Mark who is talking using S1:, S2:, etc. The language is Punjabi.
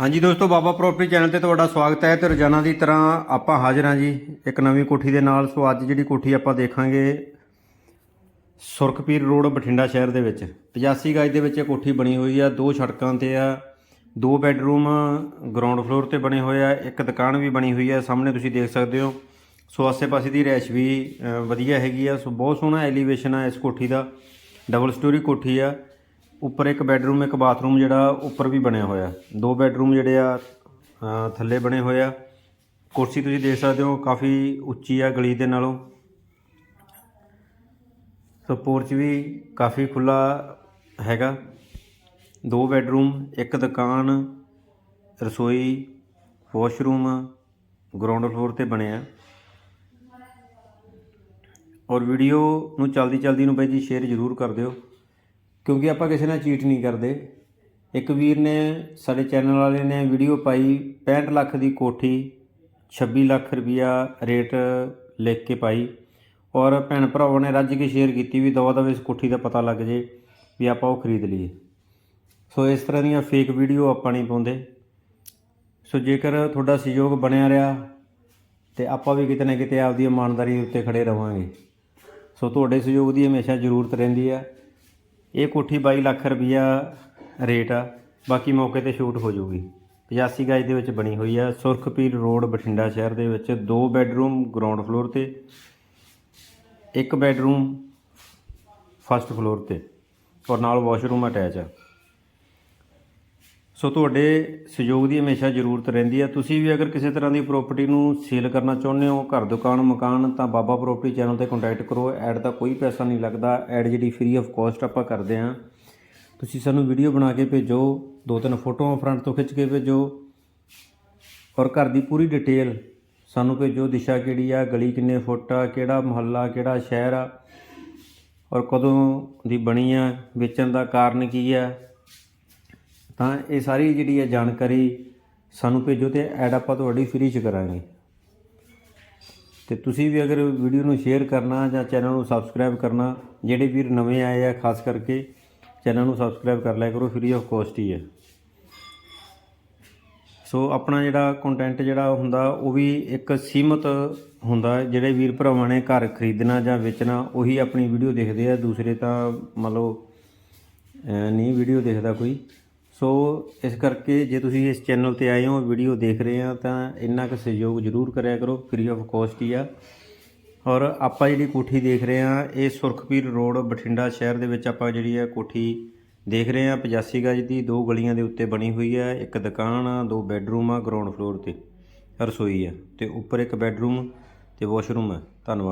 S1: ਹਾਂਜੀ ਦੋਸਤੋ, ਬਾਬਾ ਪ੍ਰੋਪਰਟੀ ਚੈਨਲ ਤੇ ਤੁਹਾਡਾ ਸਵਾਗਤ ਹੈ ਤੇ ਰੋਜ਼ਾਨਾ ਦੀ ਤਰ੍ਹਾਂ ਆਪਾਂ ਹਾਜ਼ਰ ਹਾਂ ਜੀ ਇੱਕ ਨਵੀਂ ਕੋਠੀ ਦੇ ਨਾਲ। ਸੋ ਅੱਜ ਜਿਹੜੀ ਕੋਠੀ ਆਪਾਂ ਦੇਖਾਂਗੇ, ਸੁਰਖਪੀਰ ਰੋਡ, ਬਠਿੰਡਾ ਸ਼ਹਿਰ ਦੇ ਵਿੱਚ। 85 ਗਜ ਦੇ ਵਿੱਚ ਇਹ ਕੋਠੀ ਬਣੀ ਹੋਈ ਆ, ਦੋ ਸੜਕਾਂ ਤੇ ਆ, ਦੋ ਬੈੱਡਰੂਮ, ਗਰਾਊਂਡ ਫਲੋਰ ਤੇ ਬਣੇ ਹੋਏ ਆ, ਇੱਕ ਦੁਕਾਨ ਵੀ ਬਣੀ ਹੋਈ ਆ, ਸਾਹਮਣੇ ਤੁਸੀਂ ਦੇਖ ਸਕਦੇ ਹੋ। ਸੋ ਆਸੇ-ਪਾਸੇ ਦੀ ਰੈਸ਼ ਵੀ ਵਧੀਆ ਹੈਗੀ ਆ। ਸੋ ਬਹੁਤ ਸੋਹਣਾ ਐਲੀਵੇਸ਼ਨ ਆ ਇਸ ਕੋਠੀ ਦਾ, ਡਬਲ ਸਟੋਰੀ ਕੋਠੀ ਆ। ਉੱਪਰ ਇੱਕ ਬੈੱਡਰੂਮ, ਇੱਕ ਬਾਥਰੂਮ ਜਿਹੜਾ ਉੱਪਰ ਵੀ ਬਣਿਆ ਹੋਇਆ। ਦੋ ਬੈੱਡਰੂਮ ਜਿਹੜੇ ਆ ਥੱਲੇ ਬਣੇ ਹੋਏ ਆ। ਕੁਰਸੀ ਤੁਸੀਂ ਦੇਖ ਸਕਦੇ ਹੋ, ਕਾਫੀ ਉੱਚੀ ਆ ਗਲੀ ਦੇ ਨਾਲੋਂ। ਸੋ ਪੋਰਚ ਵੀ ਕਾਫੀ ਖੁੱਲਾ ਹੈਗਾ। ਦੋ ਬੈੱਡਰੂਮ, ਇੱਕ ਦੁਕਾਨ, ਰਸੋਈ, ਵਾਸ਼ਰੂਮ, ਗਰਾਊਂਡ ਫਲੋਰ ਤੇ ਬਣਿਆ ਔਰ ਵੀਡੀਓ ਨੂੰ ਚਲਦੀ ਚਲਦੀ ਨੂੰ ਬਾਈ ਜੀ ਸ਼ੇਅਰ ਜ਼ਰੂਰ ਕਰ ਦਿਓ। ਕਿਉਂਕਿ ਆਪਾਂ ਕਿਸੇ ਨਾਲ ਚੀਟ ਨਹੀਂ ਕਰਦੇ। ਇੱਕ ਵੀਰ ਨੇ ਸਾਡੇ ਚੈਨਲ ਵਾਲੇ ਨੇ ਵੀਡੀਓ ਪਾਈ 65 ਲੱਖ ਦੀ ਕੋਠੀ 26 ਲੱਖ ਰੁਪਿਆ ਰੇਟ ਲਿਖ ਕੇ ਪਾਈ। ਔਰ ਭੈਣ ਭਰਾਵਾਂ ਨੇ ਰੱਜ ਕੇ ਸ਼ੇਅਰ ਕੀਤੀ ਵੀ ਦਵਾ ਦਵਾ ਇਸ ਕੋਠੀ ਦਾ ਪਤਾ ਲੱਗ ਜੇ ਵੀ ਆਪਾਂ ਉਹ ਖਰੀਦ ਲਈਏ। ਸੋ ਇਸ ਤਰ੍ਹਾਂ ਦੀਆਂ ਫੇਕ ਵੀਡੀਓ ਆਪਾਂ ਨਹੀਂ ਪਾਉਂਦੇ। ਸੋ ਜੇਕਰ ਤੁਹਾਡਾ ਸਹਿਯੋਗ ਬਣਿਆ ਰਿਹਾ, ਤੇ ਆਪਾਂ ਵੀ ਕਿਤੇ ਨਾ ਕਿਤੇ ਆਪਦੀ ਇਮਾਨਦਾਰੀ ਉੱਤੇ ਖੜੇ ਰਵਾਂਗੇ। ਸੋ ਤੁਹਾਡੇ ਸਹਿਯੋਗ ਦੀ ਹਮੇਸ਼ਾ ਜ਼ਰੂਰਤ ਰਹਿੰਦੀ ਹੈ ਇਹ ਕੋਠੀ 22 ਲੱਖ ਰੁਪਈਆ ਰੇਟ ਆ, ਬਾਕੀ ਮੌਕੇ ਤੇ ਸ਼ੂਟ ਹੋ ਜਾਊਗੀ 85 ਗਜ ਦੇ ਵਿੱਚ ਬਣੀ ਹੋਈ ਆ, ਸੁਰਖਪੀਰ ਰੋਡ ਬਠਿੰਡਾ ਸ਼ਹਿਰ ਦੇ ਵਿੱਚ ਦੋ ਬੈੱਡਰੂਮ ਗਰਾਊਂਡ ਫਲੋਰ ਤੇ, ਇੱਕ ਬੈੱਡਰੂਮ ਫਸਟ ਫਲੋਰ ਤੇ ਔਰ ਨਾਲ ਵਾਸ਼ਰੂਮ ਅਟੈਚ ਆ। ਸੋ ਤੁਹਾਡੇ ਸਹਿਯੋਗ ਦੀ ਹਮੇਸ਼ਾ ਜ਼ਰੂਰਤ ਰਹਿੰਦੀ ਹੈ। ਤੁਸੀਂ ਵੀ ਅਗਰ ਕਿਸੇ ਤਰ੍ਹਾਂ ਦੀ ਪ੍ਰਾਪਰਟੀ ਨੂੰ ਸੇਲ ਕਰਨਾ ਚਾਹੁੰਦੇ ਹੋ, ਘਰ, ਦੁਕਾਨ, ਮਕਾਨ, ਤਾਂ ਬਾਬਾ ਪ੍ਰਾਪਰਟੀ ਚੈਨਲ ਤੇ ਕੰਟੈਕਟ ਕਰੋ। ਐਡ ਦਾ ਕੋਈ ਪੈਸਾ ਨਹੀਂ ਲੱਗਦਾ। ਐਡ ਜਿਹੜੀ ਫ੍ਰੀ ਆਫ ਕਾਸਟ ਆਪਾਂ ਕਰਦੇ ਹਾਂ। ਤੁਸੀਂ ਸਾਨੂੰ ਵੀਡੀਓ ਬਣਾ ਕੇ ਭੇਜੋ। ਦੋ ਤਿੰਨ ਫੋਟੋਆਂ ਫਰੰਟ ਤੋਂ ਖਿੱਚ ਕੇ ਭੇਜੋ। ਔਰ ਘਰ ਦੀ ਪੂਰੀ ਡਿਟੇਲ ਸਾਨੂੰ ਭੇਜੋ। ਦਿਸ਼ਾ ਕਿਹੜੀ ਆ, ਗਲੀ ਕਿੰਨੇ ਫੁੱਟ ਆ, ਕਿਹੜਾ ਮੁਹੱਲਾ, ਕਿਹੜਾ ਸ਼ਹਿਰ ਆ। ਔਰ ਕਦੋਂ ਦੀ ਬਣੀ ਆ, ਵੇਚਣ ਦਾ ਕਾਰਨ ਕੀ ਆ। ਤਾਂ ਇਹ ਸਾਰੀ ਜਿਹੜੀ ਹੈ ਜਾਣਕਾਰੀ ਸਾਨੂੰ ਭੇਜੋ ਤੇ ਐਡ ਆਪਾਂ ਤੁਹਾਡੀ ਫ੍ਰੀ ਚ ਕਰਾਂਗੇ। ਤੇ ਤੁਸੀਂ ਵੀ ਅਗਰ ਵੀਡੀਓ ਨੂੰ ਸ਼ੇਅਰ ਕਰਨਾ ਜਾਂ ਚੈਨਲ ਨੂੰ ਸਬਸਕ੍ਰਾਈਬ ਕਰਨਾ, ਜਿਹੜੇ ਵੀਰ ਨਵੇਂ ਆਏ ਆ, ਖਾਸ ਕਰਕੇ ਚੈਨਲ ਨੂੰ ਸਬਸਕ੍ਰਾਈਬ ਕਰ ਲਿਆ ਕਰੋ ਫ੍ਰੀ ਆਫ ਕੋਸਟ ਹੀ ਹੈ ਸੋ ਆਪਣਾ ਜਿਹੜਾ ਕੰਟੈਂਟ ਜਿਹੜਾ ਹੁੰਦਾ, ਉਹ ਵੀ ਇੱਕ ਸੀਮਤ ਹੁੰਦਾ, ਜਿਹੜੇ ਵੀਰ ਭਰਾਵਾਂ ਨੇ ਘਰ ਖਰੀਦਣਾ ਜਾਂ ਵੇਚਣਾ, ਉਹੀ ਆਪਣੀ ਵੀਡੀਓ ਦੇਖਦੇ ਆ। ਦੂਸਰੇ ਤਾਂ ਮੰਨ ਲਓ ਨਹੀਂ ਵੀਡੀਓ ਦੇਖਦਾ ਕੋਈ। ਸੋ ਇਸ ਕਰਕੇ ਜੇ ਤੁਸੀਂ ਇਸ ਚੈਨਲ ਤੇ ਆਏ ਹੋ, ਵੀਡੀਓ ਦੇਖ ਰਹੇ ਆ, ਤਾਂ ਇੰਨਾ ਕੁ ਸਹਿਯੋਗ ਜ਼ਰੂਰ ਕਰਿਆ ਕਰੋ ਫ੍ਰੀ ਆਫ ਕਾਸਟ ਹੀ ਆ। ਔਰ ਆਪਾਂ ਜਿਹੜੀ ਕੋਠੀ ਦੇਖ ਰਹੇ ਆ, ਇਹ ਸੁਰਖਪੀਰ ਰੋਡ, ਬਠਿੰਡਾ ਸ਼ਹਿਰ ਦੇ ਵਿੱਚ ਆਪਾਂ ਜਿਹੜੀ ਆ ਕੋਠੀ ਦੇਖ ਰਹੇ ਆ। 85 ਗਜ ਦੀ ਦੋ ਗਲੀਆਂ ਦੇ ਉੱਤੇ ਬਣੀ ਹੋਈ ਆ, ਇੱਕ ਦੁਕਾਨ ਆ, ਦੋ ਬੈੱਡਰੂਮ ਆ ਗਰਾਊਂਡ ਫਲੋਰ ਤੇ ਰਸੋਈ ਆ, ਤੇ ਉੱਪਰ ਇੱਕ ਬੈੱਡਰੂਮ ਤੇ ਵਾਸ਼ਰੂਮ ਆ। ਧੰਨਵਾਦ।